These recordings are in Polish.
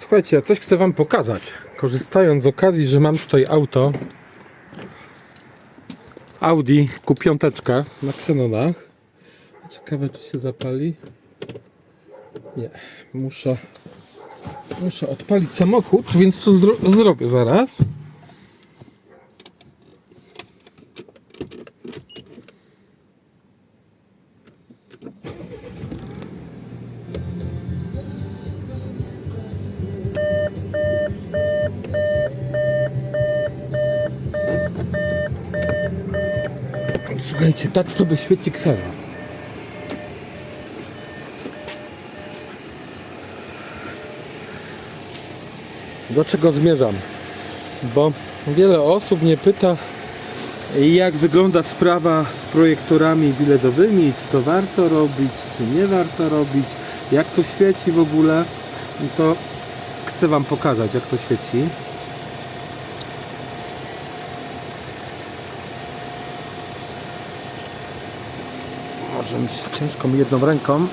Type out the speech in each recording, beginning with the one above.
Słuchajcie, ja coś chcę Wam pokazać. Korzystając z okazji, że mam tutaj auto Audi Q5 na ksenonach. Ciekawe, czy się zapali. Nie, muszę, muszę odpalić samochód, więc to zro zrobię zaraz. Słuchajcie, tak sobie świeci ksena. Do czego zmierzam? Bo wiele osób mnie pyta, jak wygląda sprawa z projektorami biledowymi, czy to warto robić, czy nie warto robić, jak to świeci w ogóle. I to chcę Wam pokazać, jak to świeci. Może mi się ciężko mi jedną ręką.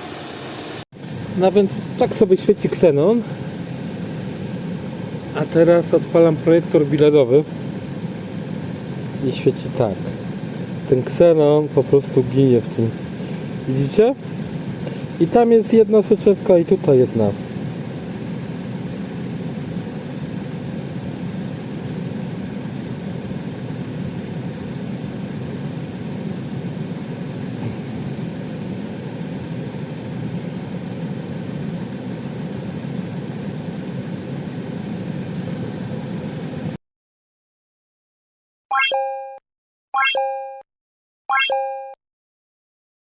No więc tak sobie świeci ksenon. A teraz odpalam projektor biledowy. I świeci tak. Ten ksenon po prostu ginie w tym. Widzicie? I tam jest jedna soczewka i tutaj jedna.